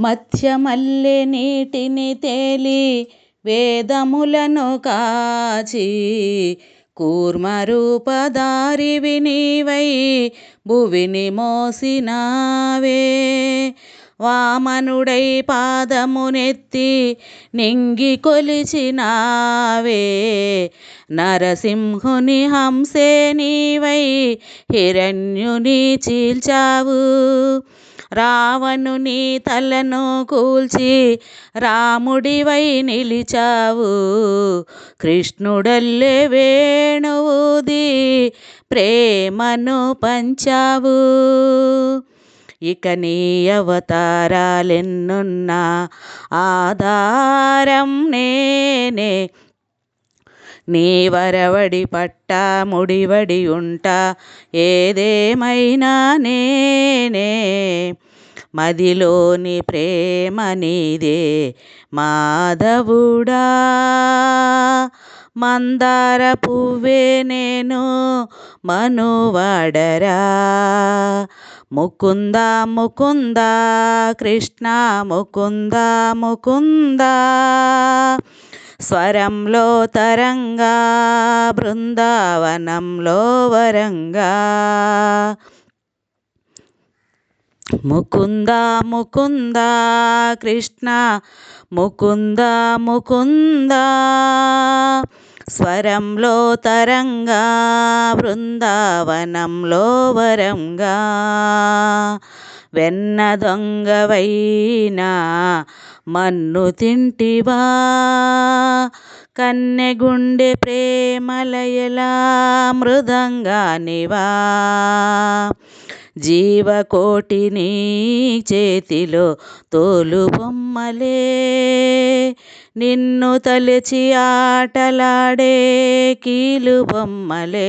మత్స్యమల్లె నీటిని తేలి వేదములను కాచి కూర్మరూపధారివి నీవై భువిని మోసినావే. వామనుడై పాదమునెత్తి నింగి కొలిచినావే. నరసింహుని హంసే నీవై హిరణ్యుని చీల్చావు. రావణుని తలను కూల్చి రాముడివై నిలిచావు. కృష్ణుడల్లే వేణువుది ప్రేమను పంచావు. ఇక నీ అవతారాలెన్నున్నా ఆధారం నేనే నీ వరవడి పట్ట ముడివడి ఉంటా ఏదేమైనా నేనే. మదిలోని ప్రేమ నీదే మాధవుడా. మందార పువ్వే నేను మనువాడరా. ముకుంద ముకుంద కృష్ణ ముకుంద ముకుంద. స్వరంలో తరంగా బృందావనంలో వరంగా. ముకుంద ముకుంద కృష్ణ ముకుంద ముకుంద. స్వరంలో తరంగా బృందావనంలో వరంగా. వెన్న దొంగవైనా మన్ను తింటివా? కన్నెగుండె ప్రేమలయలా మృదంగానివా జీవకోటిని చేతిలో తోలు బొమ్మలే. నిన్ను తలచి ఆటలాడే కీలు బొమ్మలే.